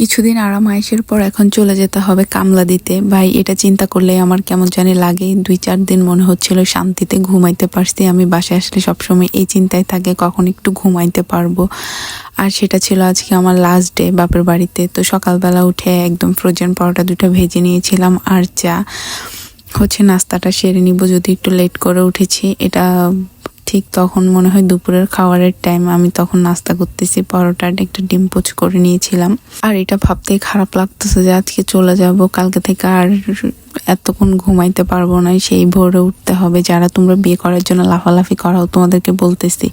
কিছুদিন আরাম আয়েসের পর এখন চলে যেতে হবে কামলা দিতে। ভাই, এটা চিন্তা করলে আমার কেমন জানি লাগে। দুই, চার দিন মনে হচ্ছিল শান্তিতে ঘুমাইতে পারছি। আমি বাসায় আসলে সবসময় এই চিন্তায় থাকে, কখন একটু ঘুমাইতে পারব। আর সেটা ছিল আজকে আমার লাস্ট ডে বাপের বাড়িতে। তো সকালবেলা উঠে একদম ফ্রোজেন পরোটা দুটো ভেজে নিয়েছিলাম আর চা। হচ্ছে নাস্তাটা সেরে নিব, যদি একটু লেট করে উঠেছি। এটা ঠিক তখন মনে হয় দুপুরের খাবারের টাইম আমি তখন নাস্তা করতেছি পরোটার একটা ডিম পোচ করে নিয়েছিলাম। আর এটা ভাবতেই খারাপ লাগতেছে যে আজকে চলে যাব, কালকে থেকে আর এতক্ষণ ঘুমাইতে পারব না, সেই ভোরে উঠতে হবে। যারা তোমরা বিয়ে করার জন্য লাফালাফি করাও তোমাদেরকে বলতেছি।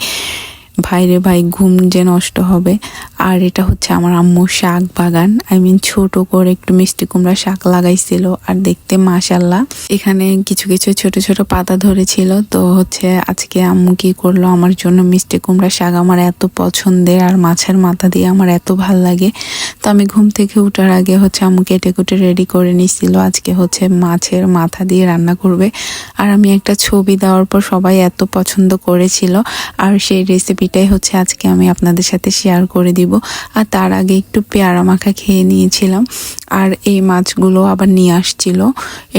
ভাইরে ভাই, ঘুম যে নষ্ট হবে। আর এটা হচ্ছে আমার আম্মুর শাক বাগান। আই মিন ছোট করে একটু মিষ্টি কুমড়া শাক লাগাইছিল। আর দেখতে মাশাল্লাহ এখানে কিছু কিছু ছোট ছোট পাতা ধরেছিল। তো হচ্ছে আজকে আম্মু কি করল? আমার জন্য মিষ্টি কুমড়া শাক আমার এত পছন্দের আর মাছের মাথা দিয়ে আমার এত ভালো লাগে। তো আমি ঘুম থেকে উঠার আগে হচ্ছে আম্মু কেটে কুটে রেডি করে নিছিল। আজকে হচ্ছে মাছের মাথা দিয়ে রান্না করবে। আর আমি একটা ছবি দেওয়ার পর সবাই এত পছন্দ করেছিল। আর সেই রেসিপিটাই হচ্ছে আজকে আমি আপনাদের সাথে শেয়ার করে দিব। আর তার আগে একটু পেয়ারা মাখা খেয়ে নিয়েছিলাম। আর এই মাছগুলো আবার নিয়ে আসছিল।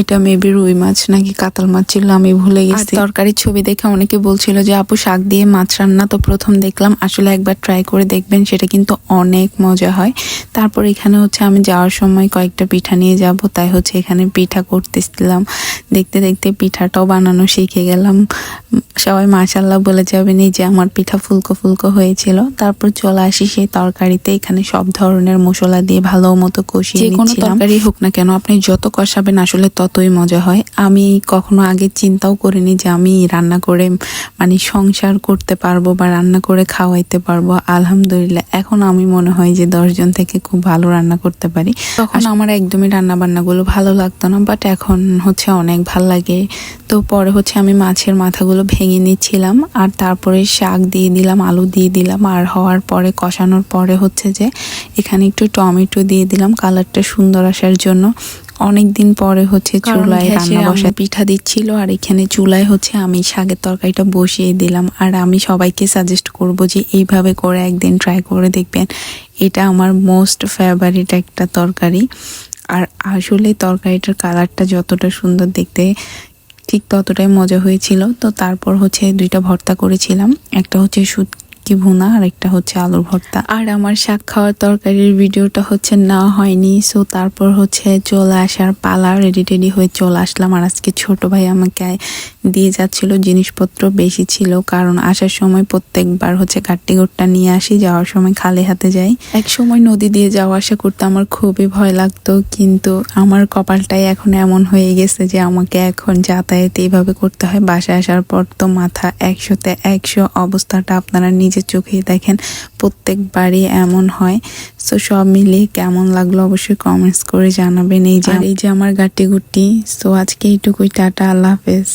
এটা মেবি রুই মাছ নাকি কাতাল মাছ ছিল আমি ভুলে গেছি। তরকারির ছবি দেখে অনেকে বলছিল যে আপু শাক দিয়ে মাছ রান্না তো প্রথম দেখলাম আসলে একবার ট্রাই করে দেখবেন সেটা কিন্তু অনেক মজা হয়। তারপর এখানে হচ্ছে আমি যাওয়ার সময় কয়েকটা পিঠা নিয়ে যাব তাই হচ্ছে এখানে পিঠা করতেছিলাম। দেখতে দেখতে পিঠাটাও বানানো শিখে গেলাম। সবাই মাশাল্লাহ বলে যাবেন এই যে আমার পিঠা ফুলকো ফুলকো হয়েছিল। তারপর চলে আসি সেই তরকারিতে এখানে সব ধরনের মশলা দিয়ে ভালো মতো কষিয়ে কোনো তরকারি হোক না কেন আপনি যত কষাবেন আসলে ততই মজা হয়। আমি কখনো আগে চিন্তাও করিনি যে আমি রান্না করে মানে সংসার করতে পারব বা রান্না করে খাওয়াইতে পারব। আলহামদুলিল্লাহ এখন আমি মনে হয় যে দশজন থেকে খুব ভালো রান্না করতে পারি। তখন আমার একদমই রান্না বান্নাগুলো ভালো লাগতো না বাট এখন হচ্ছে অনেক ভালো লাগে। তো পরে হচ্ছে আমি মাছের মাথাগুলো ভেঙে নিচ্ছিলাম আর তারপরে শাক দিয়ে দিলাম আলু দিয়ে দিলাম। আর হওয়ার পরে কষানোর পরে হচ্ছে যে এখানে একটু টমেটো দিয়ে দিলাম কালারটা সুন্দর আসার জন্য। অনেক দিন পরে হচ্ছে চুলায় রান্না বসা পিঠা দিচ্ছিল আর এখানে চুলায় হচ্ছে আমি শাকের তরকারিটা বসিয়ে দিলাম। আর আমি সবাইকে সাজেস্ট করব যে এইভাবে করে একদিন ট্রাই করে দেখবেন। এটা আমার মোস্ট ফেভারিট একটা তরকারি। আর আসলে তরকারিটার কালারটা যতটা সুন্দর দেখতে ঠিক ততটাই মজা হয়েছিল। তো তারপর হচ্ছে দুইটা ভর্তা করেছিলাম। একটা হচ্ছে শুটকি ভুনা আর একটা হচ্ছে আলুর ভর্তা। আর আমার শাক খাওয়ার তরকারির ভিডিওটা হচ্ছে না হয়নি সো তারপর হচ্ছে চলে আসার পালা রেডি টেডি হয়ে চলে আসলাম। আর আজকে ছোট ভাই আমাকে দিয়ে যাচ্ছিল, জিনিসপত্র বেশি ছিল, কারণ আসার সময় প্রত্যেকবার হচ্ছে কাট্টি গোটটা নিয়ে আসি, যাওয়ার সময় খালি হাতে যাই। এক সময় নদী দিয়ে যাওয়া আসা করতে আমার খুবই ভয় লাগতো, কিন্তু আমার কপালটাই এখন এমন হয়ে গেছে যে আমাকে এখন যাতায়াত এইভাবে করতে হয়। বাসায় আসার পর তো মাথা একশোতে একশো অবস্থাটা আপনারা নিজের চোখে দেখেন, প্রত্যেকবারই এমন হয়। সো সব মিলিয়ে কেমন লাগল অবশ্যই কমেন্টস করে জানাবেন। এই যে এই যে আমার গাটি গুটি সো আজকে এইটুকুই, টাটা, আল্লাহ হাফেজ।